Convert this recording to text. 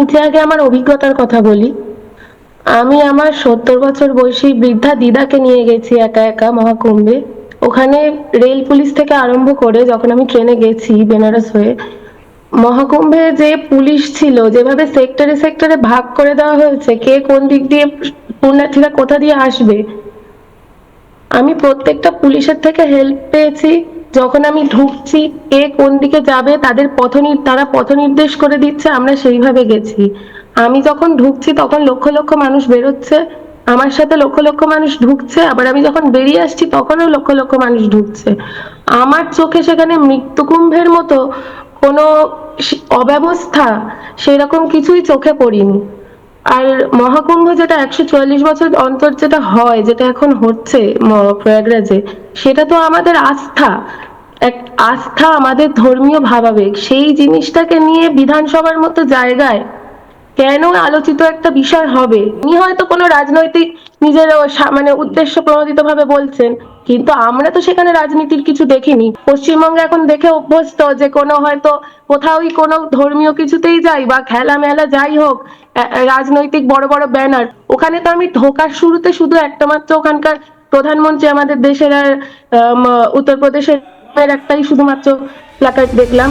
নিজে আগে আমার অভিজ্ঞতার কথা বলি। আমি আমার সত্তর বছর বয়সী বৃদ্ধা দিদাকে নিয়ে গেছি একা একা মহাকুম্ভে। ওখানে রেল পুলিশ থেকে আরম্ভ করে যখন আমি ট্রেনে গেছি বেনারস হয়ে, মহাকুম্ভে যে পুলিশ ছিল, যেভাবে সেক্টরে সেক্টরে ভাগ করে দেওয়া হয়েছে, কে কোন দিক দিয়ে পুণ্যার্থীরা কোথা দিয়ে আসবে, আমি প্রত্যেকটা পুলিশের থেকে হেল্প পেয়েছি। যখন আমি ঢুকছি কে কোন দিকে যাবে, তাদের পথ তারা পথ নির্দেশ করে দিচ্ছে, আমরা সেইভাবে গেছি। আমি যখন ঢুকছি তখন লক্ষ লক্ষ মানুষ বেরোচ্ছে, আমার সাথে লক্ষ লক্ষ মানুষ ঢুকছে, আবার আমি যখন বেরিয়ে আসছি তখনও লক্ষ লক্ষ মানুষ ঢুকছে। আমার চোখে সেখানে মৃত্যুকুম্ভের মতো কোনো অব্যবস্থা সেরকম কিছুই চোখে পড়িনি। আর মহাকুম্ভ যেটা একশো চুয়াল্লিশ বছর অন্তর যেটা হয়, যেটা এখন হচ্ছে প্রয়াগরাজে, সেটা তো আমাদের আস্থা। এক আস্থা আমাদের ধর্মীয় ভাবাবেগ। সেই জিনিসটাকে নিয়ে বিধানসভার মতো জায়গায় কেন আলোচিত একটা বিষয় হবে? উনি হয়তো কোনো রাজনৈতিক নিজের মানে উদ্দেশ্য প্রণোদিত ভাবে বলছেন, কিন্তু আমরা তো সেখানে রাজনীতির কিছু দেখিনি। পশ্চিমবঙ্গে এখন দেখে অভ্যস্ত যে কোনো হয়তো কোথাওই কোনো ধর্মীয় কিছুতেই যাই বা খেলা মেলা যাই হোক রাজনৈতিক বড় বড় ব্যানার। ওখানে তো আমি ঢোকার শুরুতে শুধু একটা মাত্র ওখানকার প্রধানমন্ত্রী আমাদের দেশের আর উত্তরপ্রদেশের একটাই শুধুমাত্র প্ল্যাকার্ড দেখলাম।